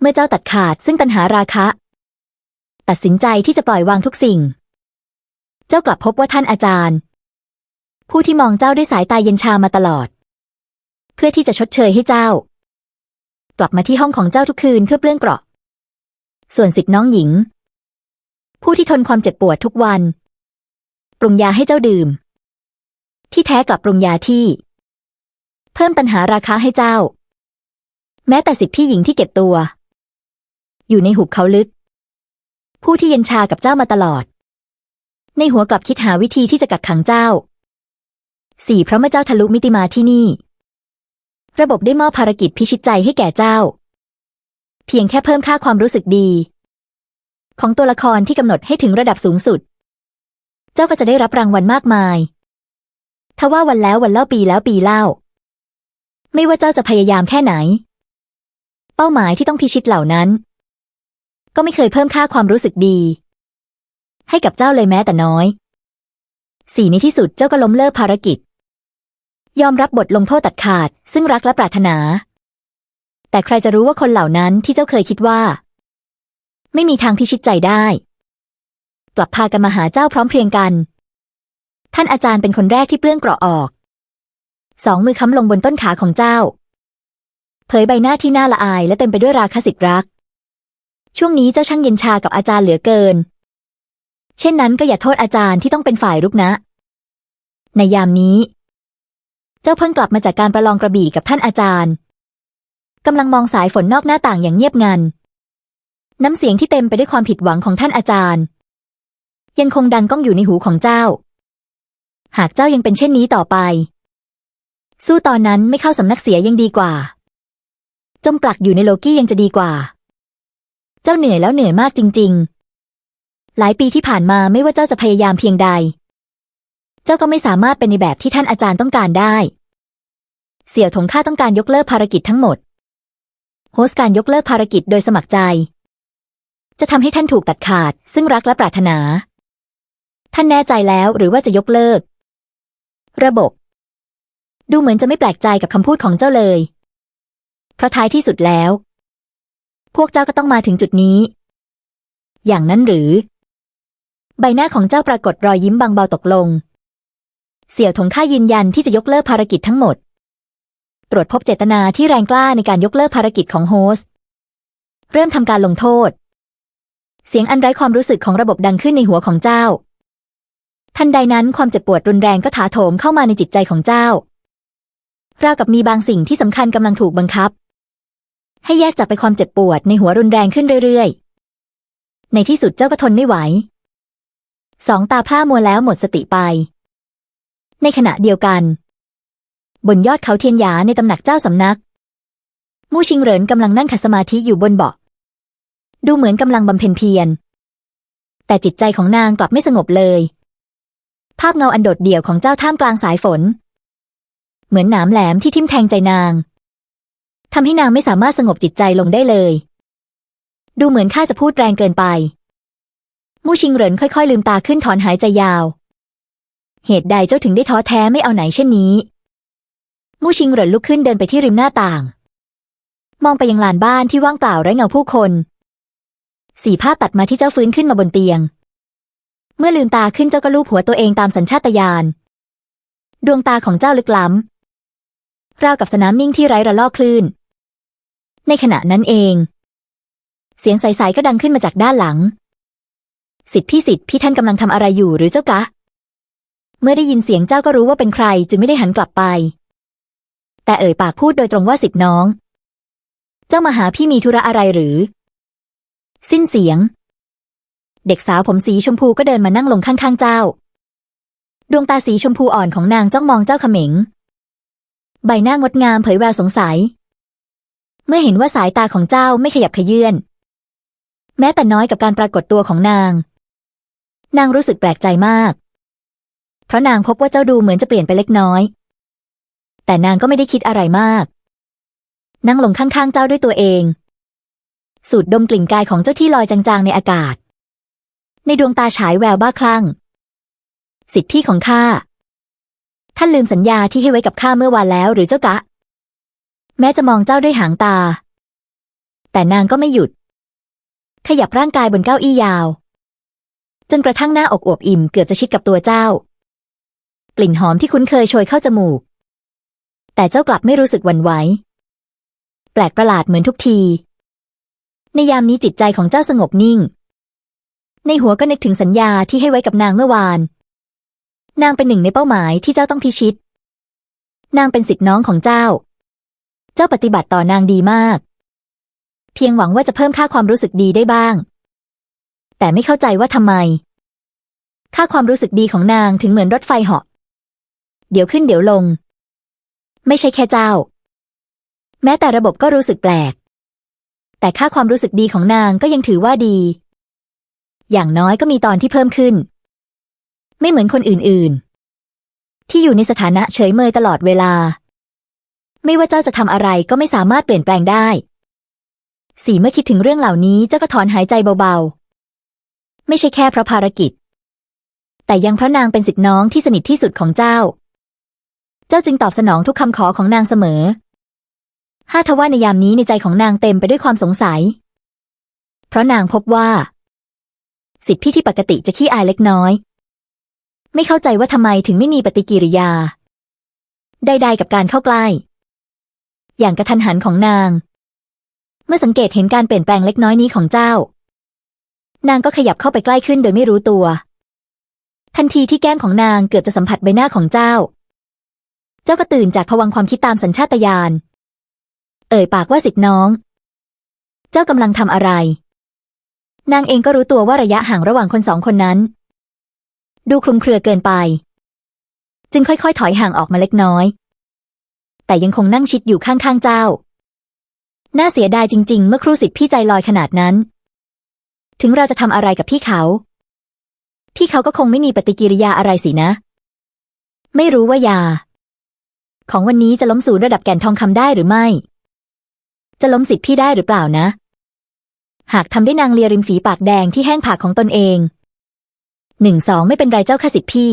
เมื่อเจ้าตัดขาดซึ่งตัณหาราคะ ตัดสินใจที่จะปล่อยวางทุกสิ่ง เจ้ากลับพบว่าท่านอาจารย์ ผู้ที่มองเจ้าด้วยสายตาเย็นชามาตลอด เพื่อที่จะชดเชยให้เจ้า กลับมาที่ห้องของเจ้าทุกคืนเพื่อเปลื้องเกราะ ส่วนสิทธิน้องหญิง ผู้ที่ทนความเจ็บปวดทุกวัน ปรุงยาให้เจ้าดื่ม ที่แท้กลับปรุงยาที่ เพิ่มตัณหาราคาให้เจ้า แม้แต่สิทธิพี่หญิงที่เก็บตัว อยู่ในหุบเขาลึก ผู้ที่เย็นชากับเจ้ามาตลอด ในหัวกลับคิดหาวิธีที่จะกักขังเจ้าสี่เพราะเมื่อเจ้าทะลุมิติมาที่นี่ ระบบได้มอบภารกิจพิชิตใจให้แก่เจ้า เพียงแค่เพิ่มค่าความรู้สึกดี ของตัวละครที่กำหนดให้ถึงระดับสูงสุด เจ้าก็จะได้รับรางวัลมากมายทว่าวันแล้ววันเล่าปีแล้วปีเล่า ไม่ว่าเจ้าจะพยายามแค่ไหน เป้าหมายที่ต้องพิชิตเหล่านั้น ก็ไม่เคยเพิ่มค่าความรู้สึกดี ให้กับเจ้าเลยแม้แต่น้อย สี่ในที่สุดเจ้าก็ล้มเลิกภารกิจ ยอมรับบทลงโทษตัดขาด ซึ่งรักและปรารถนา แต่ใครจะรู้ว่าคนเหล่านั้นที่เจ้าเคยคิดว่า ไม่มีทางพิชิตใจได้ กลับพากันมาหาเจ้าพร้อมเพรียงกัน ท่านอาจารย์เป็นคนแรกที่เปลื้องเกราะออก สองมือค้ำลงบนต้นขาของเจ้า เผยใบหน้าที่น่าละอายและเต็มไปด้วยราคะสิทธิ์รัก ช่วงนี้เจ้าช่างเย็นชากับอาจารย์เหลือเกิน เช่นนั้นก็อย่าโทษอาจารย์ที่ต้องเป็นฝ่ายรุกนะ ในยามนี้ เจ้าเพิ่งกลับมาจากการประลองกระบี่กับท่านอาจารย์กำลังมองสายฝนนอกหน้าต่างอย่างเงียบงัน น้ำเสียงที่เต็มไปด้วยความผิดหวังของท่านอาจารย์ ยังคงดังก้องอยู่ในหูของเจ้า หากเจ้ายังเป็นเช่นนี้ต่อไป สู้ตอนนั้นไม่เข้าสำนักเสียยังดีกว่า จมปลักอยู่ในโลกี้ยังจะดีกว่า เจ้าเหนื่อยแล้วเหนื่อยมากจริง ๆ หลายปีที่ผ่านมาไม่ว่าเจ้าจะพยายามเพียงใด เจ้าก็ไม่สามารถเป็นในแบบที่ท่านอาจารย์ต้องการได้ เสี่ยวถงข้าต้องการยกเลิกภารกิจทั้งหมด โฮสการยกเลิกภารกิจโดยสมัครใจ จะทำให้ท่านถูกตัดขาด ซึ่งรักและปรารถนา ท่านแน่ใจแล้วหรือว่าจะยกเลิก ระบบ ดูเหมือนจะไม่แปลกใจกับคำพูดของเจ้าเลย เพราะท้ายที่สุดแล้ว พวกเจ้าก็ต้องมาถึงจุดนี้ อย่างนั้นหรือ ใบหน้าของเจ้าปรากฏรอยยิ้มบางเบาตกลง เสี่ยวถงข้ายืนยันที่จะยกเลิกภารกิจทั้งหมด ตรวจพบเจตนาที่แรงกล้าในการยกเลิกภารกิจของโฮสต์เริ่มทำการลงโทษ เสียงอันไร้ความรู้สึกของระบบดังขึ้นในหัวของเจ้า ทันใดนั้นความเจ็บปวดรุนแรงก็ถาโถมเข้ามาในจิตใจของเจ้าราวกับมีบางสิ่งที่สำคัญกำลังถูกบังคับ ให้แยกจากไปความเจ็บปวดในหัวรุนแรงขึ้นเรื่อยๆ ในที่สุดเจ้าก็ทนไม่ไหว สองตาพร่ามัวแล้วหมดสติไป ในขณะเดียวกัน บนยอดเขาเทียนหยาในตำหนักเจ้าสำนัก มู่ชิงเหรินกำลังนั่งขัดสมาธิอยู่บนเบาะ ดูเหมือนกำลังบำเพ็ญเพียร แต่จิตใจของนางกลับไม่สงบเลย ภาพเงาอันโดดเดี่ยวของเจ้าท่ามกลางสายฝน เหมือนหนามแหลมที่ทิ่มแทงใจนาง ทำให้นางไม่สามารถสงบจิตใจลงได้เลย ดูเหมือนข้าจะพูดแรงเกินไป มู่ชิงเหรินค่อยๆ ลืมตาขึ้นถอนหายใจยาว เหตุใดเจ้าถึงได้ท้อแท้ไม่เอาไหนเช่นนี้ มู่ชิงเหรินลุกขึ้นเดินไปที่ริมหน้าต่าง มองไปยังลานบ้านที่ว่างเปล่าไร้เงาผู้คน สีภาพตัดมาที่เจ้าฟื้นขึ้นมาบนเตียง เมื่อลืมตาขึ้นเจ้าก็ลูบหัวตัวเองตามสัญชาตญาณ ดวงตาของเจ้าลึกล้ำราวกับสนามนิ่งที่ไร้ระลอกคลื่น ในขณะนั้นเอง เสียงใสๆก็ดังขึ้นมาจากด้านหลัง สิทธิพี่สิทธิพี่ท่านกำลังทำอะไรอยู่หรือเจ้ากะ เมื่อได้ยินเสียงเจ้าก็รู้ว่าเป็นใครจึงไม่ได้หันกลับไป แต่เอ่ยปากพูดโดยตรงว่าสิทธิน้อง เจ้ามาหาพี่มีธุระอะไรหรือ สิ้นเสียง เด็กสาวผมสีชมพูก็เดินมานั่งลงข้างๆเจ้า ดวงตาสีชมพูอ่อนของนางจ้องมองเจ้าเขม็ง ใบหน้างดงามเผยแววสงสัย เมื่อเห็นว่าสายตาของเจ้าไม่ขยับขยื่นแม้แต่น้อยกับการปรากฏตัวของนาง นางรู้สึกแปลกใจมาก เพราะนางพบว่าเจ้าดูเหมือนจะเปลี่ยนไปเล็กน้อย แต่นางก็ไม่ได้คิดอะไรมาก นั่งลงข้างๆเจ้าด้วยตัวเอง สูดดมกลิ่นกายของเจ้าที่ลอยจางๆในอากาศ ในดวงตาฉายแววบ้าคลั่ง สิทธิของข้าท่านลืมสัญญาที่ให้ไว้กับข้าเมื่อวานแล้วหรือเจ้ากะ แม้จะมองเจ้าด้วยหางตา แต่นางก็ไม่หยุด ขยับร่างกายบนเก้าอี้ยาว จนกระทั่งหน้าอกอวบอิ่มเกือบจะชิดกับตัวเจ้า กลิ่นหอมที่คุ้นเคยโชยเข้าจมูก แต่เจ้ากลับไม่รู้สึกหวั่นไหวแปลกประหลาดเหมือนทุกที ในยามนี้จิตใจของเจ้าสงบนิ่ง ในหัวก็นึกถึงสัญญาที่ให้ไว้กับนางเมื่อวาน นางเป็นหนึ่งในเป้าหมายที่เจ้าต้องพิชิต นางเป็นสิทธิน้องของเจ้า เจ้าปฏิบัติต่อนางดีมาก เพียงหวังว่าจะเพิ่มค่าความรู้สึกดีได้บ้าง แต่ไม่เข้าใจว่าทำไม ค่าความรู้สึกดีของนางถึงเหมือนรถไฟเหาะ เดี๋ยวขึ้นเดี๋ยวลง ไม่ใช่แค่เจ้า แม้แต่ระบบก็รู้สึกแปลก แต่ค่าความรู้สึกดีของนางก็ยังถือว่าดี อย่างน้อยก็มีตอนที่เพิ่มขึ้น ไม่เหมือนคนอื่นๆ ที่อยู่ในสถานะเฉยเมยตลอดเวลา ไม่ว่าเจ้าจะทำอะไรก็ไม่สามารถเปลี่ยนแปลงได้ สีเมื่อคิดถึงเรื่องเหล่านี้เจ้าก็ถอนหายใจเบาๆ ไม่ใช่แค่เพราะภารกิจ แต่ยังพระนางเป็นสิทธิน้องที่สนิทที่สุดของเจ้า เจ้าจึงตอบสนองทุกคำขอของนางเสมอ ห้าทว่าในยามนี้ในใจของนางเต็มไปด้วยความสงสัย เพราะนางพบว่า สิทธิพี่ที่ปกติจะขี้อายเล็กน้อย ไม่เข้าใจว่าทำไมถึงไม่มีปฏิกิริยา ใดๆกับการเข้าใกล้ อย่างกระทันหันของนาง เมื่อสังเกตเห็นการเปลี่ยนแปลงเล็กน้อยนี้ของเจ้า นางก็ขยับเข้าไปใกล้ขึ้นโดยไม่รู้ตัว ทันทีที่แก้มของนางเกือบจะสัมผัสใบหน้าของเจ้า เจ้าก็ตื่นจากภวังค์ความคิดตามสัญชาตญาณ เอ่ยปากว่าสิทธิน้อง เจ้ากำลังทำอะไร นางเองก็รู้ตัวว่าระยะห่างระหว่างคนสองคนนั้น ดูคลุมเครือเกินไป จึงค่อยๆ ถอยห่างออกมาเล็กน้อย แต่ยังคงนั่งชิดอยู่ข้างๆเจ้า น่าเสียดายจริง ๆ เมื่อครูสิทธิ์พี่ใจลอยขนาดนั้น ถึงเราจะทำอะไรกับพี่เขา พี่เขาก็คงไม่มีปฏิกิริยาอะไรสินะ ไม่รู้ว่ายา ของวันนี้จะล้มสู่ระดับแก่นทองคำได้หรือไม่ จะล้มสิทธิ์พี่ได้หรือเปล่านะ หากทำได้นางเลียริมฝีปากแดงที่แห้งผากของตนเองหนึ่งสองไม่เป็นไรเจ้าค่ะสิทธิ์พี่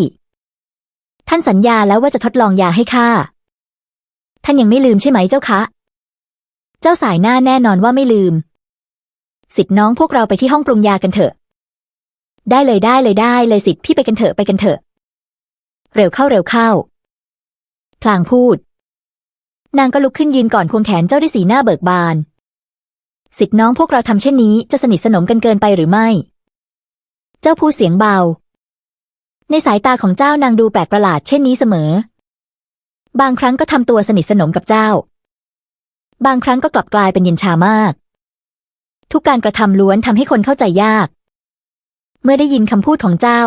ท่านสัญญาแล้วว่าจะทดลองยาให้ข้า ท่านยังไม่ลืมใช่ไหมเจ้าคะ เจ้าสายหน้าแน่นอนว่าไม่ลืม สิทธิ์น้องพวกเราไปที่ห้องปรุงยากันเถอะ ได้เลยได้เลยได้เลยสิทธิ์พี่ไปกันเถอะไปกันเถอะ เร็วเข้าเร็วเข้า พลางพูด นางก็ลุกขึ้นยืนก่อนควงแขนเจ้าด้วยสีหน้าเบิกบาน สิทธิ์น้องพวกเราทำเช่นนี้จะสนิทสนมกันเกินไปหรือไม่ เจ้าพูดเสียงเบา ในสายตาของเจ้านางดูแปลกประหลาดเช่นนี้เสมอ บางครั้งก็ทำตัวสนิทสนมกับเจ้า บางครั้งก็กลับกลายเป็นเย็นชามาก ทุกการกระทำล้วนทำให้คนเข้าใจยาก เมื่อได้ยินคำพูดของเจ้า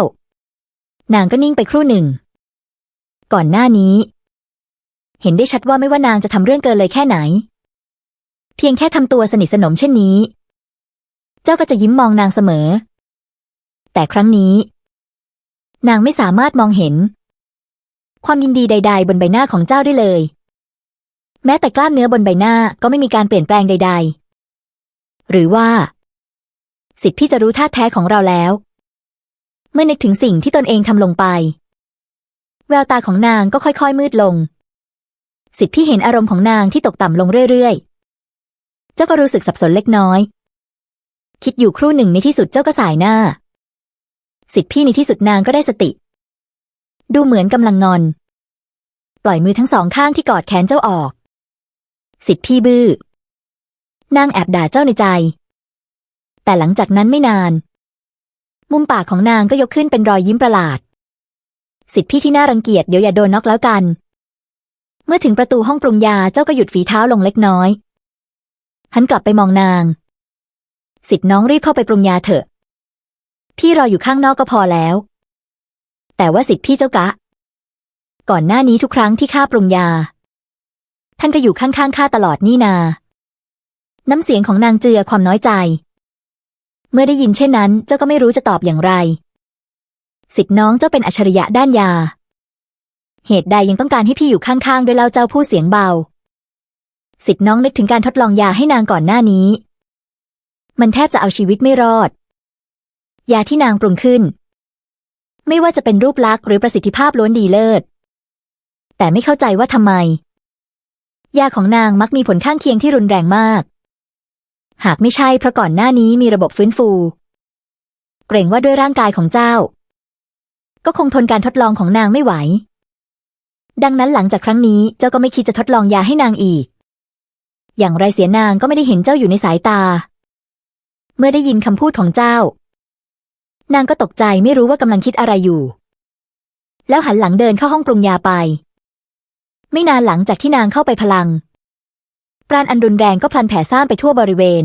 นางก็นิ่งไปครู่หนึ่ง ก่อนหน้านี้ เห็นได้ชัดว่าไม่ว่านางจะทำเรื่องเกินเลยแค่ไหน เพียงแค่ทำตัวสนิทสนมเช่นนี้ เจ้าก็จะยิ้มมองนางเสมอ แต่ครั้งนี้ นางไม่สามารถมองเห็น ความยินดีใด ๆ บนใบหน้าของเจ้าได้เลย แม้แต่กล้ามเนื้อบนใบหน้าก็ไม่มีการเปลี่ยนแปลงใด ๆ หรือว่า สิทธิ์พี่จะรู้ท่าแท้ของเราแล้ว เมื่อนึกถึงสิ่งที่ตนเองทำลงไป แววตาของนางก็ค่อยๆ มืดลง สิทธิ์พี่เห็นอารมณ์ของนางที่ตกต่ำลงเรื่อยๆ เจ้าก็รู้สึกสับสนเล็กน้อย คิดอยู่ครู่หนึ่งในที่สุดเจ้าก็สายหน้า สิทธิ์พี่ในที่สุดนางก็ได้สติ ดูเหมือนกำลังงอน ล่อยมือทั้งสองข้างที่กอดแขนเจ้าออก สิทธิ์พี่บื้อนางแอบด่าเจ้าในใจ แต่หลังจากนั้นไม่นาน มุมปากของนางก็ยกขึ้นเป็นรอยยิ้มประหลาด สิทธิ์พี่ที่น่ารังเกียจเดี๋ยวอย่าโดนน็อกแล้วกัน เมื่อถึงประตูห้องปรุงยาเจ้าก็หยุดฝีเท้าลงเล็กน้อยหันกลับไปมองนาง สิทธิ์น้องรีบเข้าไปปรุงยาเถอะ พี่รออยู่ข้างนอกก็พอแล้ว แต่ว่าสิทธิ์พี่เจ้ากะ ก่อนหน้านี้ทุกครั้งที่ข้าปรุงยา ท่านก็อยู่ข้างๆข้าตลอดนี่นา น้ำเสียงของนางเจือความน้อยใจ เมื่อได้ยินเช่นนั้น เจ้าก็ไม่รู้จะตอบอย่างไร สิทธิ์น้องเจ้าเป็นอัจฉริยะด้านยา เหตุใดยังต้องการให้พี่อยู่ข้างๆด้วยเล่าเจ้าผู้เสียงเบา สิทธิ์น้องนึกถึงการทดลองยาให้นางก่อนหน้านี้ มันแทบจะเอาชีวิตไม่รอด ยาที่นางปรุงขึ้นไม่ว่าจะเป็นรูปลักษณ์หรือประสิทธิภาพล้วนดีเลิศ แต่ไม่เข้าใจว่าทำไม ยาของนางมักมีผลข้างเคียงที่รุนแรงมาก หากไม่ใช่เพราะก่อนหน้านี้มีระบบฟื้นฟู เกรงว่าด้วยร่างกายของเจ้า ก็คงทนการทดลองของนางไม่ไหว ดังนั้นหลังจากครั้งนี้เจ้าก็ไม่คิดจะทดลองยาให้นางอีก อย่างไรเสียนางก็ไม่ได้เห็นเจ้าอยู่ในสายตา เมื่อได้ยินคำพูดของเจ้า นางก็ตกใจไม่รู้ว่ากำลังคิดอะไรอยู่แล้วหันหลังเดินเข้าห้องปรุงยาไป ไม่นานหลังจากที่นางเข้าไปพลัง ปราณอันรุนแรงก็พลันแผ่ซ่านไปทั่วบริเวณ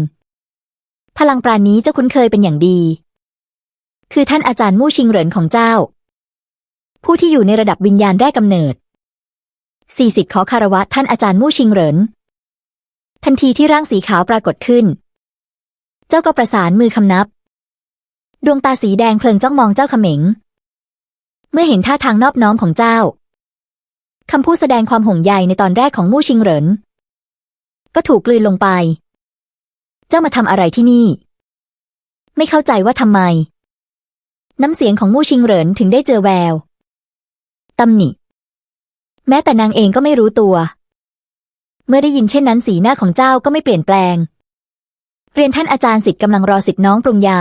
พลังปราณนี้เจ้าคุ้นเคยเป็นอย่างดี คือท่านอาจารย์มู่ชิงเหรินของเจ้า ผู้ที่อยู่ในระดับวิญญาณแรกกำเนิดสี่สิทธิ์ขอคารวะท่านอาจารย์มู่ชิงเหรินทันทีที่ร่างสีขาวปรากฏขึ้น เจ้าก็ประสานมือคำนับ ดวงตาสีแดงเพลิงจ้องมองเจ้าเขม็ง เมื่อเห็นท่าทางนอบน้อมของเจ้า คำพูดแสดงความห่วงใยในตอนแรกของมู่ชิงเหริน ก็ถูกกลืนลงไป เจ้ามาทำอะไรที่นี่ ไม่เข้าใจว่าทำไม น้ำเสียงของมู่ชิงเหรินถึงได้เจอแววตำหนิ แม้แต่นางเองก็ไม่รู้ตัว เมื่อได้ยินเช่นนั้นสีหน้าของเจ้าก็ไม่เปลี่ยนแปลง เรียนท่านอาจารย์สิทธิ์กำลังรอสิทธิ์น้องปรุงยา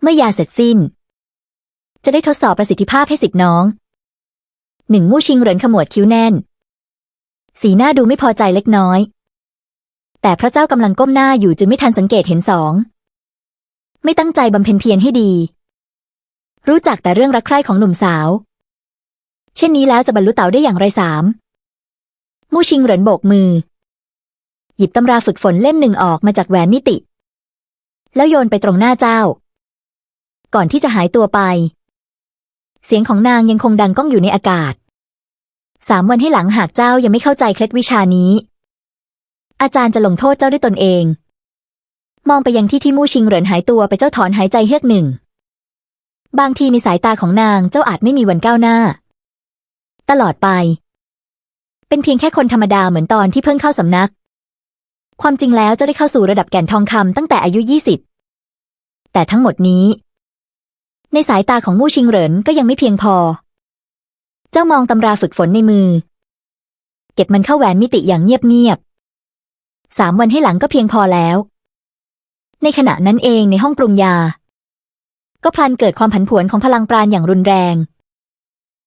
เมื่อยาเสร็จสิ้น จะได้ทดสอบประสิทธิภาพให้สิทธิ์น้อง หนึ่งมู่ชิงเหรินขมวดคิ้วแน่น สีหน้าดูไม่พอใจเล็กน้อย แต่พระเจ้ากำลังก้มหน้าอยู่จึงไม่ทันสังเกตเห็นสอง ไม่ตั้งใจบำเพ็ญเพียรให้ดี รู้จักแต่เรื่องรักใคร่ของหนุ่มสาว เช่นนี้แล้วจะบรรลุเต่าได้อย่างไรสามมู่ชิงเหรินโบกมือ หยิบตำราฝึกฝนเล่มหนึ่งออกมาจากแหวนมิติ แล้วโยนไปตรงหน้าเจ้า ก่อนที่จะหายตัวไป เสียงของนางยังคงดังก้องอยู่ในอากาศ สามวันให้หลังหากเจ้ายังไม่เข้าใจเคล็ดวิชานี้ อาจารย์จะลงโทษเจ้าด้วยตนเอง มองไปยังที่ที่มู่ชิงเหรินหายตัวไปเจ้าถอนหายใจเฮือกหนึ่ง บางทีในสายตาของนางเจ้าอาจไม่มีวันก้าวหน้า ตลอดไป เป็นเพียงแค่คนธรรมดาเหมือนตอนที่เพิ่งเข้าสำนัก ความจริงแล้วเจ้าได้เข้าสู่ระดับแก่นทองคำตั้งแต่อายุยี่สิบแต่ทั้งหมดนี้ ในสายตาของมู่ชิงเหรินก็ยังไม่เพียงพอ เจ้ามองตำราฝึกฝนในมือ เก็บมันเข้าแหวนมิติอย่างเงียบๆสามวันให้หลังก็เพียงพอแล้ว ในขณะนั้นเองในห้องปรุงยา ก็พลันเกิดความผันผวนของพลังปราณอย่างรุนแรง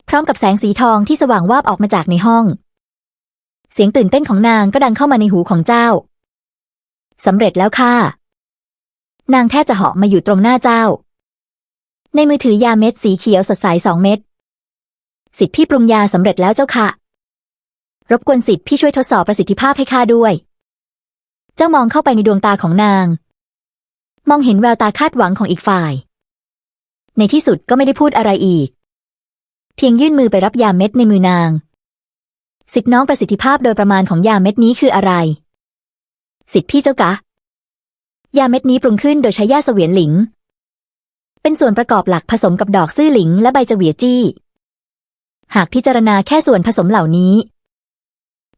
พร้อมกับแสงสีทองที่สว่างวาบออกมาจากในห้อง เสียงตื่นเต้นของนางก็ดังเข้ามาในหูของเจ้าสำเร็จแล้วค่ะ นางแทบจะเหาะมาอยู่ตรงหน้าเจ้า ในมือถือยาเม็ดสีเขียวสดใสสองเม็ด สิทธิพี่ปรุงยาสำเร็จแล้วเจ้าค่ะ รบกวนสิทธิพี่ช่วยทดสอบประสิทธิภาพให้ข้าด้วย เจ้ามองเข้าไปในดวงตาของนาง มองเห็นแววตาคาดหวังของอีกฝ่าย ในที่สุดก็ไม่ได้พูดอะไรอีก เพียงยื่นมือไปรับยาเม็ดในมือนาง สิทธิน้องประสิทธิภาพโดยประมาณของยาเม็ดนี้คืออะไร สิทธิพี่เจ้ากะ ยาเม็ดนี้ปรุงขึ้นโดยใช้หญ้าเสวียนหลิงเป็นส่วนประกอบหลักผสมกับดอกซื่อหลิงและใบจเวียจี้ หากพิจารณาแค่ส่วนผสมเหล่านี้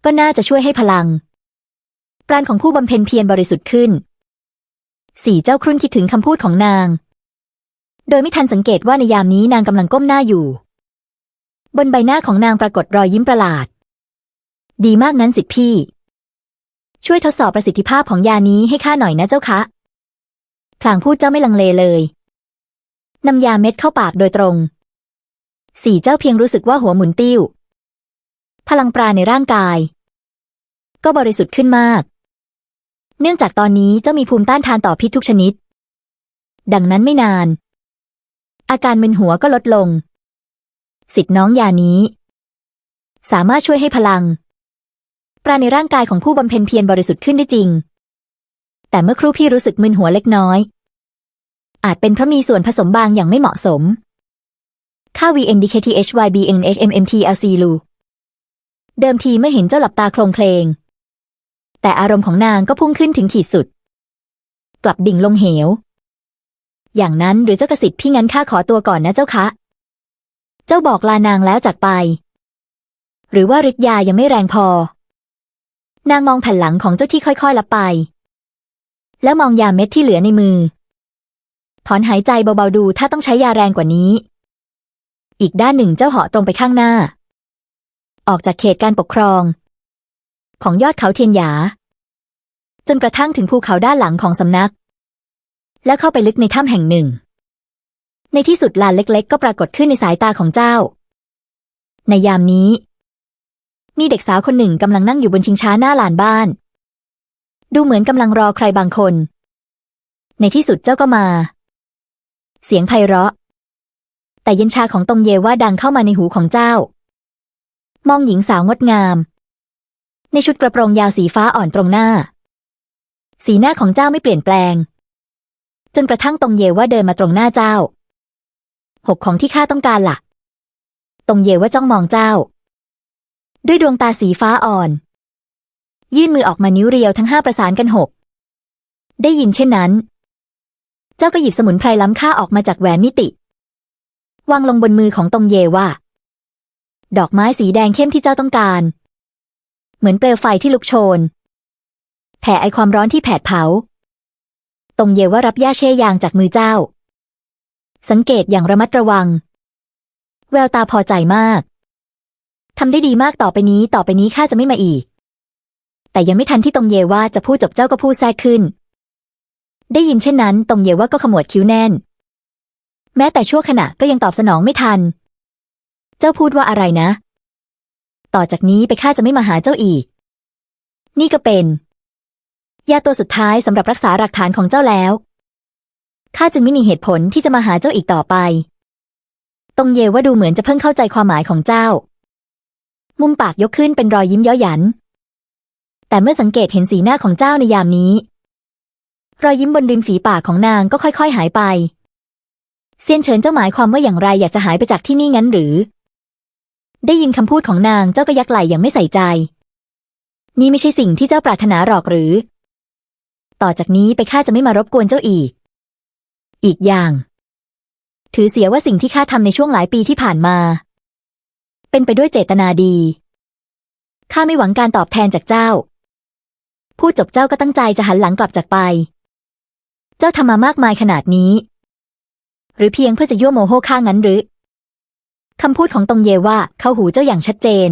ก็น่าจะช่วยให้พลัง ปราณของผู้บำเพ็ญเพียรบริสุทธิ์ขึ้น สี่เจ้าครุ่นคิดถึงคำพูดของนาง โดยไม่ทันสังเกตว่าในยามนี้นางกำลังก้มหน้าอยู่ บนใบหน้าของนางปรากฏรอยยิ้มประหลาด ดีมากนั้นสิทธิพี่ ช่วยทดสอบประสิทธิภาพของยานี้ให้ข้าหน่อยนะเจ้าคะพลางพูดเจ้าไม่ลังเลเลยนำยาเม็ดเข้าปากโดยตรง สี่เจ้าเพียงรู้สึกว่าหัวหมุนติ้ว พลังปราในร่างกาย ก็บริสุทธิ์ขึ้นมาก เนื่องจากตอนนี้เจ้ามีภูมิต้านทานต่อพิษทุกชนิด ดังนั้นไม่นาน อาการมึนหัวก็ลดลง สิทธิ์น้องยานี้ สามารถช่วยให้พลัง ปราในร่างกายของผู้บำเพ็ญเพียรบริสุทธิ์ขึ้นได้จริง แต่เมื่อครู่พี่รู้สึกมึนหัวเล็กน้อยอาจเป็นเพราะมีส่วนผสมบางอย่างไม่เหมาะสม ค่า VNDKTHYBNHMMTLC ลูเดิมทีเมื่อเห็นเจ้าหลับตาโคลงเคลง แต่อารมณ์ของนางก็พุ่งขึ้นถึงขีดสุด กลับดิ่งลงเหว อย่างนั้นหรือเจ้ากสิทธิ์พี่งั้นข้าขอตัวก่อนนะเจ้าคะ เจ้าบอกลานางแล้วจากไป หรือว่าฤทธิ์ยายังไม่แรงพอ นางมองแผ่นหลังของเจ้าที่ค่อยๆลับไป แล้วมองยาเม็ดที่เหลือในมือ ถอนหายใจเบาๆดูถ้าต้องใช้ยาแรงกว่านี้ อีกด้านหนึ่งเจ้าเหาะตรงไปข้างหน้า ออกจากเขตการปกครอง ของยอดเขาเทียนหยา จนกระทั่งถึงภูเขาด้านหลังของสำนัก แล้วเข้าไปลึกในถ้ำแห่งหนึ่ง ในที่สุดลานเล็ก ๆ ก็ปรากฏขึ้นในสายตาของเจ้า ในยามนี้ มีเด็กสาวคนหนึ่งกำลังนั่งอยู่บนชิงช้าหน้าลานบ้าน ดูเหมือนกำลังรอใครบางคน ในที่สุดเจ้าก็มา เสียงไพเราะ แต่เย็นชาของตงเยว่าดังเข้ามาในหูของเจ้า มองหญิงสาวงดงาม ในชุดกระโปรงยาวสีฟ้าอ่อนตรงหน้า สีหน้าของเจ้าไม่เปลี่ยนแปลง จนกระทั่งตงเยว่าเดินมาตรงหน้าเจ้า หกของที่ข้าต้องการละ่ะ ตงเยว่าจ้องมองเจ้า ด้วยดวงตาสีฟ้าอ่อน ยื่นมือออกมานิ้วเรียวทั้งห้าประสานกันหกได้ยินเช่นนั้น เจ้าก็หยิบสมุนไพรล้ำค่าออกมาจากแหวนมิติ วางลงบนมือของตงเยว่า ดอกไม้สีแดงเข้มที่เจ้าต้องการ เหมือนเปลวไฟที่ลุกโชน แผ่ไอความร้อนที่แผดเผา ตงเยว่ารับย่าเชยางจากมือเจ้า สังเกตอย่างระมัดระวัง แววตาพอใจมากทำได้ดีมากต่อไปนี้ ต่อไปนี้ข้าจะไม่มาอีก แต่ยังไม่ทันที่ตงเยว่าจะพูดจบเจ้าก็พูดแทรกขึ้น ได้ยินเช่นนั้นตงเยว่าก็ขมวดคิ้วแน่น แม้แต่ชั่วขณะก็ยังตอบสนองไม่ทัน เจ้าพูดว่าอะไรนะ ต่อจากนี้ไปข้าจะไม่มาหาเจ้าอีก นี่ก็เป็น ยาตัวสุดท้ายสำหรับรักษาหลักฐานของเจ้าแล้ว ข้าจึงไม่มีเหตุผลที่จะมาหาเจ้าอีกต่อไปตงเยว่าดูเหมือนจะเพิ่งเข้าใจความหมายของเจ้า มุมปากยกขึ้นเป็นรอยยิ้มเย้อหยัน แต่เมื่อสังเกตเห็นสีหน้าของเจ้าในยามนี้ รอยยิ้มบนริมฝีปากของนางก็ค่อย ๆ หายไป เซียนเฉินเจ้าหมายความว่าอย่างไรอยากจะหายไปจากที่นี่งั้นหรือ ได้ยินคำพูดของนางเจ้าก็ยักไหล่อย่างไม่ใส่ใจ นี่ไม่ใช่สิ่งที่เจ้าปรารถนาหรอกหรือ ต่อจากนี้ไปข้าจะไม่มารบกวนเจ้าอีก อีกอย่าง ถือเสียว่าสิ่งที่ข้าทำในช่วงหลายปีที่ผ่านมา เป็นไปด้วยเจตนาดีข้าไม่หวังการตอบแทนจากเจ้า พูดจบเจ้าก็ตั้งใจจะหันหลังกลับจากไป เจ้าทำมามากมายขนาดนี้ หรือเพียงเพื่อจะยั่วโมโหข้างั้นหรือคำพูดของตงเยว่าเข้าหูเจ้าอย่างชัดเจน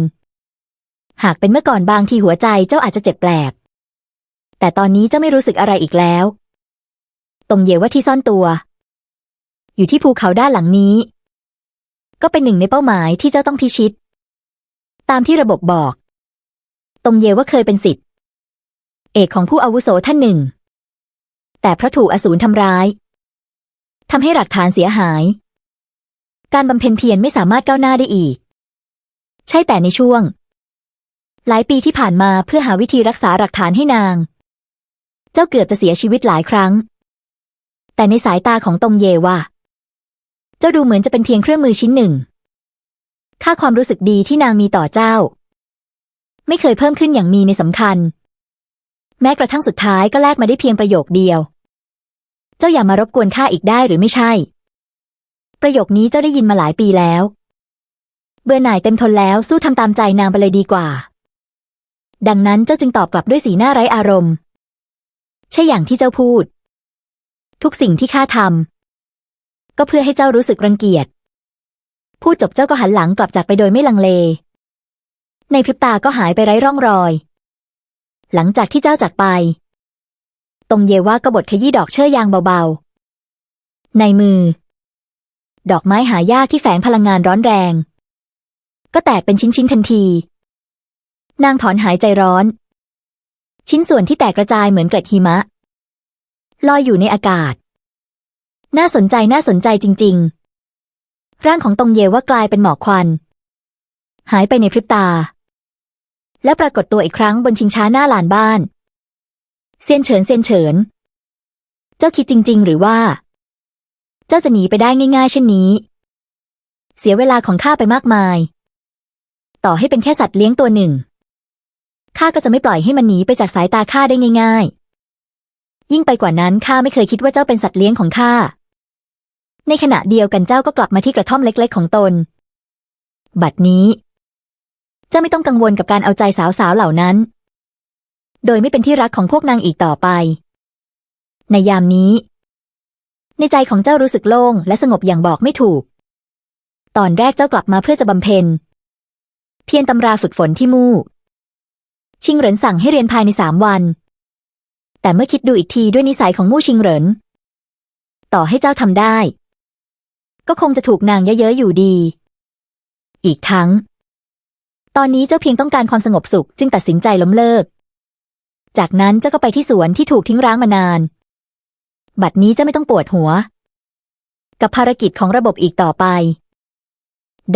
หากเป็นเมื่อก่อนบางทีหัวใจเจ้าอาจจะเจ็บแปลบแต่ตอนนี้เจ้าไม่รู้สึกอะไรอีกแล้ว ตงเยว่าที่ซ่อนตัว อยู่ที่ภูเขาด้านหลังนี้ ก็เป็นหนึ่งในเป้าหมายที่เจ้าต้องพิชิต ตามที่ระบบบอก ตงเยว่าเคยเป็นสิทธิ์ เอกของผู้อาวุโสท่านหนึ่ง แต่เพราะถูกอสูรทำร้าย ทำให้หลักฐานเสียหาย การบำเพ็ญเพียรไม่สามารถก้าวหน้าได้อีก ใช่แต่ในช่วง หลายปีที่ผ่านมาเพื่อหาวิธีรักษาหลักฐานให้นาง เจ้าเกือบจะเสียชีวิตหลายครั้ง แต่ในสายตาของตงเยว่า เจ้าดูเหมือนจะเป็นเพียงเครื่องมือชิ้นหนึ่ง ค่าความรู้สึกดีที่นางมีต่อเจ้า ไม่เคยเพิ่มขึ้นอย่างมีในสำคัญ แม้กระทั่งสุดท้ายก็แลกมาได้เพียงประโยคเดียว จ้าอย่ามารบกวนข้าอีกได้หรือไม่ใช่ ประโยคนี้เจ้าได้ยินมาหลายปีแล้ว เบื่อหน่ายเต็มทนแล้วสู้ทำตามใจนางไปเลยดีกว่า ดังนั้นเจ้าจึงตอบกลับด้วยสีหน้าไร้อารมณ์ ใช่อย่างที่เจ้าพูด ทุกสิ่งที่ข้าทำก็เพื่อให้เจ้ารู้สึกรังเกียจ พูดจบเจ้าก็หันหลังกลับจากไปโดยไม่ลังเล ในพริบตาก็หายไปไร้ร่องรอย หลังจากที่เจ้าจากไป งเยว่าก็บดขยี้ดอกเชยยางเบาๆ ในมือ ดอกไม้หายากที่แฝงพลังงานร้อนแรง ก็แตกเป็นชิ้นๆทันที นางถอนหายใจร้อน ชิ้นส่วนที่แตกกระจายเหมือนเกล็ดหิมะ ลอยอยู่ในอากาศ น่าสนใจน่าสนใจจริง ๆ ร่างของตงเยว่ากลายเป็นหมอกควัน หายไปในพริบตาและปรากฏตัวอีกครั้งบนชิงช้าหน้าลานบ้าน เซียนเฉินเซียนเฉิน เจ้าคิดจริง ๆ หรือว่า เจ้าจะหนีไปได้ง่าย ๆ เช่นนี้ เสียเวลาของข้าไปมากมาย ต่อให้เป็นแค่สัตว์เลี้ยงตัวหนึ่งข้าก็จะไม่ปล่อยให้มันหนีไปจากสายตาข้าได้ง่าย ๆ ยิ่งไปกว่านั้นข้าไม่เคยคิดว่าเจ้าเป็นสัตว์เลี้ยงของข้า ในขณะเดียวกันเจ้าก็กลับมาที่กระท่อมเล็ก ๆ ของตน บัดนี้ เจ้าไม่ต้องกังวลกับการเอาใจสาวๆเหล่านั้น โดยไม่เป็นที่รักของพวกนางอีกต่อไป ในยามนี้ ในใจของเจ้ารู้สึกโล่งและสงบอย่างบอกไม่ถูก ตอนแรกเจ้ากลับมาเพื่อจะบำเพ็ญ เพียรตำราฝึกฝนที่มู่ ชิงเหรินสั่งให้เรียนภายในสามวัน แต่เมื่อคิดดูอีกทีด้วยนิสัยของมู่ชิงเหริน ต่อให้เจ้าทำได้ ก็คงจะถูกนางเยอะๆอยู่ดี อีกทั้งตอนนี้เจ้าเพียงต้องการความสงบสุขจึงตัดสินใจล้มเลิก จากนั้นเจ้าก็ไปที่สวนที่ถูกทิ้งร้างมานาน บัดนี้เจ้าไม่ต้องปวดหัว กับภารกิจของระบบอีกต่อไป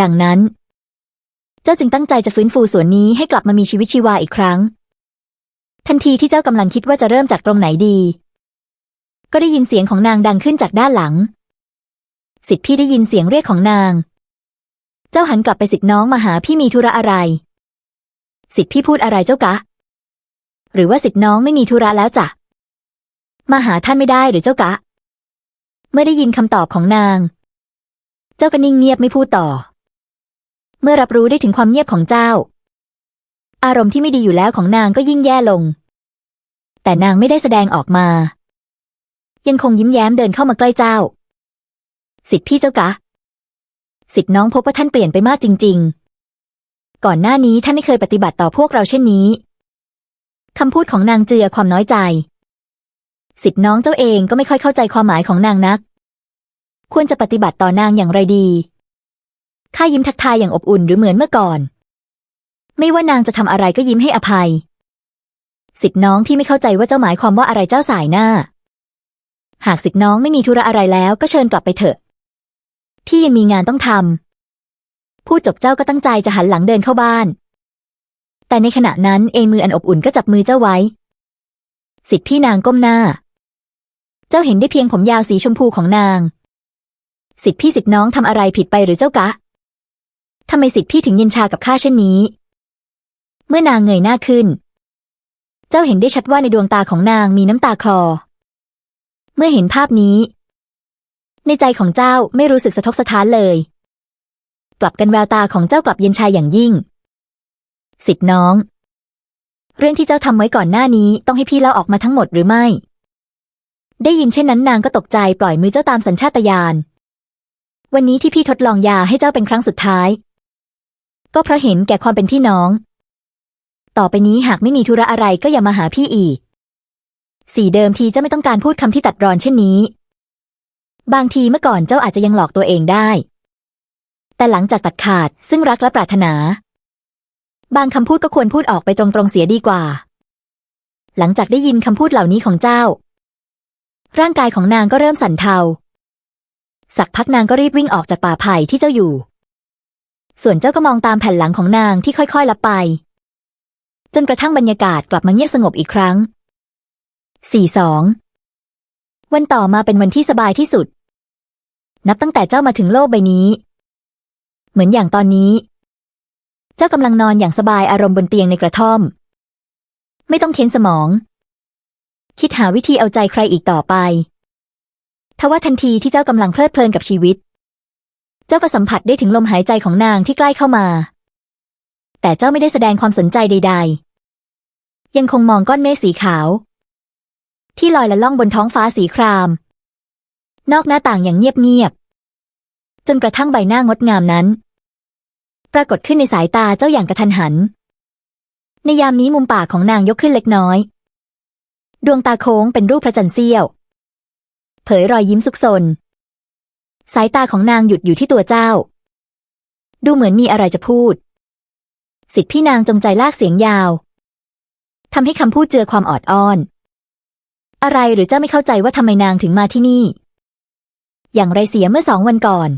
ดังนั้น เจ้าจึงตั้งใจจะฟื้นฟูสวนนี้ให้กลับมามีชีวิตชีวาอีกครั้ง ทันทีที่เจ้ากำลังคิดว่าจะเริ่มจากตรงไหนดี ก็ได้ยินเสียงของนางดังขึ้นจากด้านหลัง สิทธิพี่ได้ยินเสียงเรียกของนาง เจ้าหันกลับไปสิทธิน้องมาหาพี่มีธุระอะไร สิทธิพี่พูดอะไรเจ้ากะ หรือว่าสิทธิ์น้องไม่มีธุระแล้วจ้ะ มาหาท่านไม่ได้หรือเจ้ากะ เมื่อได้ยินคำตอบของนาง เจ้าก็นิ่งเงียบไม่พูดต่อ เมื่อรับรู้ได้ถึงความเงียบของเจ้า อารมณ์ที่ไม่ดีอยู่แล้วของนางก็ยิ่งแย่ลง แต่นางไม่ได้แสดงออกมา ยังคงยิ้มแย้มเดินเข้ามาใกล้เจ้า สิทธิ์พี่เจ้ากะ สิทธิ์น้องพบว่าท่านเปลี่ยนไปมากจริง ๆ ก่อนหน้านี้ท่านไม่เคยปฏิบัติต่อพวกเราเช่นนี้ คำพูดของนางเจือความน้อยใจ สิทธิน้องเจ้าเองก็ไม่ค่อยเข้าใจความหมายของนางนัก ควรจะปฏิบัติต่อนางอย่างไรดีข้ายิ้มทักทายอย่างอบอุ่นหรือเหมือนเมื่อก่อน ไม่ว่านางจะทำอะไรก็ยิ้มให้อภัย สิทธิน้องพี่ไม่เข้าใจว่าเจ้าหมายความว่าอะไรเจ้าสายหน้า หากสิทธิน้องไม่มีธุระอะไรแล้วก็เชิญกลับไปเถอะ พี่ยังมีงานต้องทำพูดจบเจ้าก็ตั้งใจจะหันหลังเดินเข้าบ้าน แต่ในขณะนั้นเองมืออันอบอุ่นก็จับมือเจ้าไว้ สิทธิพี่นางก้มหน้า เจ้าเห็นได้เพียงผมยาวสีชมพูของนาง สิทธิพี่สิทธิน้องทำอะไรผิดไปหรือเจ้ากะทำไมสิทธิพี่ถึงเย็นชากับข้าเช่นนี้ เมื่อนางเงยหน้าขึ้น เจ้าเห็นได้ชัดว่าในดวงตาของนางมีน้ำตาคลอ เมื่อเห็นภาพนี้ ในใจของเจ้าไม่รู้สึกสะทกสะท้านเลย กลับกันแววตาของเจ้ากลับเย็นชาอย่างยิ่ง สิทธิน้อง เรื่องที่เจ้าทำไว้ก่อนหน้านี้ต้องให้พี่เล่าออกมาทั้งหมดหรือไม่ ได้ยินเช่นนั้นนางก็ตกใจปล่อยมือเจ้าตามสัญชาตญาณ วันนี้ที่พี่ทดลองยาให้เจ้าเป็นครั้งสุดท้าย ก็เพราะเห็นแก่ความเป็นพี่น้อง ต่อไปนี้หากไม่มีธุระอะไรก็อย่ามาหาพี่อีก สี่เดิมทีเจ้าไม่ต้องการพูดคำที่ตัดรอนเช่นนี้ บางทีเมื่อก่อนเจ้าอาจจะยังหลอกตัวเองได้แต่หลังจากตัดขาดซึ่งรักและปรารถนา บางคำพูดก็ควรพูดออกไปตรงๆเสียดีกว่า หลังจากได้ยินคำพูดเหล่านี้ของเจ้า ร่างกายของนางก็เริ่มสั่นเทา สักพักนางก็รีบวิ่งออกจากป่าไผ่ที่เจ้าอยู่ ส่วนเจ้าก็มองตามแผ่นหลังของนางที่ค่อยๆลับไป จนกระทั่งบรรยากาศกลับมาเงียบสงบอีกครั้งสี่สองวันต่อมาเป็นวันที่สบายที่สุด นับตั้งแต่เจ้ามาถึงโลกใบนี้ เหมือนอย่างตอนนี้ เจ้ากำลังนอนอย่างสบายอารมณ์บนเตียงในกระท่อม ไม่ต้องเค้นสมอง คิดหาวิธีเอาใจใครอีกต่อไปทว่าทันทีที่เจ้ากำลังเพลิดเพลินกับชีวิต เจ้าก็สัมผัสได้ถึงลมหายใจของนางที่ใกล้เข้ามา แต่เจ้าไม่ได้แสดงความสนใจใด ๆ ยังคงมองก้อนเมฆสีขาว ที่ลอยละล่องบนท้องฟ้าสีคราม นอกหน้าต่างอย่างเงียบๆจนกระทั่งใบหน้างดงามนั้น ปรากฏขึ้นในสายตาเจ้าอย่างกระทันหัน ในยามนี้มุมปากของนางยกขึ้นเล็กน้อย ดวงตาโค้งเป็นรูปพระจันทร์เสี้ยว เผยรอยยิ้มสุกซนสายตาของนางหยุดอยู่ที่ตัวเจ้า ดูเหมือนมีอะไรจะพูด สิทธิพี่นางจงใจลากเสียงยาวทำให้คำพูดเจือความออดอ้อน อะไรหรือเจ้าไม่เข้าใจว่าทำไมนางถึงมาที่นี่ อย่างไรเสียเมื่อสองวันก่อน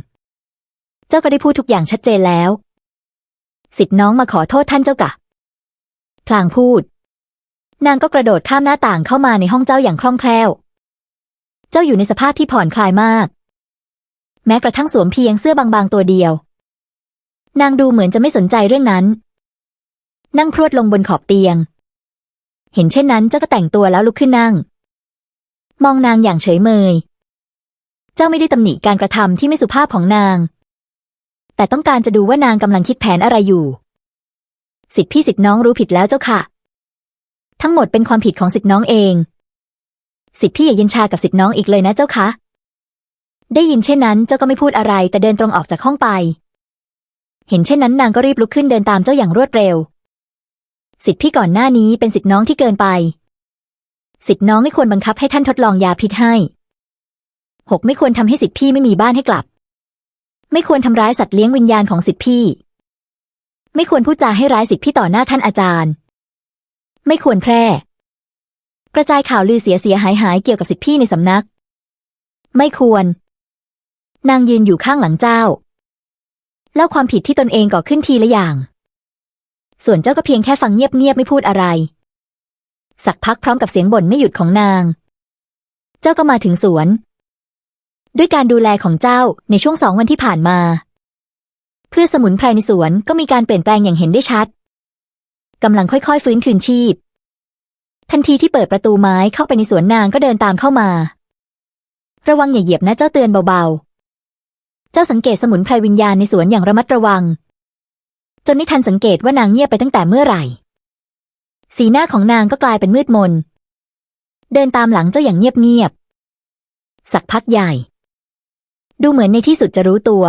เจ้าก็ได้พูดทุกอย่างชัดเจนแล้ว สิทธิน้องมาขอโทษท่านเจ้ากะ พลางพูด นางก็กระโดดข้ามหน้าต่างเข้ามาในห้องเจ้าอย่างคล่องแคล่ว เจ้าอยู่ในสภาพที่ผ่อนคลายมาก แม้กระทั่งสวมเพียงเสื้อบางๆตัวเดียว นางดูเหมือนจะไม่สนใจเรื่องนั้น นั่งพรวดลงบนขอบเตียง เห็นเช่นนั้นเจ้าก็แต่งตัวแล้วลุกขึ้นนั่ง มองนางอย่างเฉยเมย เจ้าไม่ได้ตำหนิการกระทำที่ไม่สุภาพของนาง แต่ต้องการจะดูว่านางกำลังคิดแผนอะไรอยู่ สิทธิพี่สิทธิน้องรู้ผิดแล้วเจ้าค่ะ ทั้งหมดเป็นความผิดของสิทธิน้องเอง สิทธิพี่อย่าเย็นชากับสิทธิน้องอีกเลยนะเจ้าคะได้ยินเช่นนั้นเจ้าก็ไม่พูดอะไร แต่เดินตรงออกจากห้องไป เห็นเช่นนั้นนางก็รีบลุกขึ้นเดินตามเจ้าอย่างรวดเร็ว สิทธิพี่ก่อนหน้านี้เป็นสิทธิน้องที่เกินไป สิทธิน้องไม่ควรบังคับให้ท่านทดลองยาพิษให้หกไม่ควรทำให้สิทธิพี่ไม่มีบ้านให้กลับ ไม่ควรทำร้ายสัตว์เลี้ยงวิญญาณของสิทธิพี่ ไม่ควรพูดจาให้ร้ายสิทธิพี่ต่อหน้าท่านอาจารย์ ไม่ควรแพร่ กระจายข่าวลือเสียเสียหายหายเกี่ยวกับสิทธิพี่ในสำนัก ไม่ควร นางยืนอยู่ข้างหลังเจ้า เล่าความผิดที่ตนเองก่อขึ้นทีละอย่าง ส่วนเจ้าก็เพียงแค่ฟังเงียบๆไม่พูดอะไร สักพักพร้อมกับเสียงบ่นไม่หยุดของนาง เจ้าก็มาถึงสวน ด้วยการดูแลของเจ้าในช่วงสองวันที่ผ่านมา เพื่อสมุนไพรในสวนก็มีการเปลี่ยนแปลงอย่างเห็นได้ชัดกำลังค่อยๆ ฟื้นคืนชีพ ทันทีที่เปิดประตูไม้เข้าไปในสวนนางก็เดินตามเข้ามา ระวังอย่าเหยียบนะเจ้าเตือนเบาๆ เจ้าสังเกตสมุนไพรวิญญาณในสวนอย่างระมัดระวัง จนไม่ทันสังเกตว่านางเงียบไปตั้งแต่เมื่อไหร่ สีหน้าของนางก็กลายเป็นมืดมน เดินตามหลังเจ้าอย่างเงียบๆสักพักใหญ่ ดูเหมือนในที่สุดจะรู้ตัว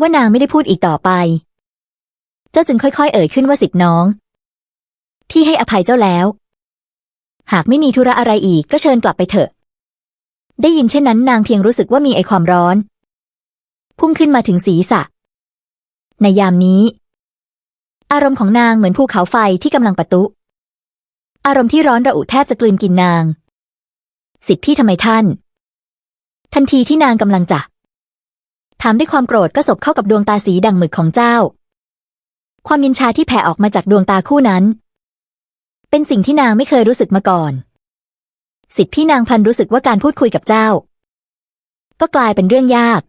ว่านางไม่ได้พูดอีกต่อไป เจ้าจึงค่อยๆ เอ่ยขึ้นว่าสิทธิน้องที่ให้อภัยเจ้าแล้ว หากไม่มีธุระอะไรอีกก็เชิญกลับไปเถอะ ได้ยินเช่นนั้นนางเพียงรู้สึกว่ามีไอความร้อน พุ่งขึ้นมาถึงศีรษะ ในยามนี้ อารมณ์ของนางเหมือนภูเขาไฟที่กำลังปะทุ อารมณ์ที่ร้อนระอุแทบจะกลืนกินนาง สิทธิพี่ทำไมท่าน ทันทีที่นางกำลังจะ ถามด้วยความโกรธก็สบเข้ากับดวงตาสีดังหมึกของเจ้า ความยินชาที่แผ่ออกมาจากดวงตาคู่นั้น เป็นสิ่งที่นางไม่เคยรู้สึกมาก่อน สิทธิพี่นางพันรู้สึกว่าการพูดคุยกับเจ้า ก็กลายเป็นเรื่องยาก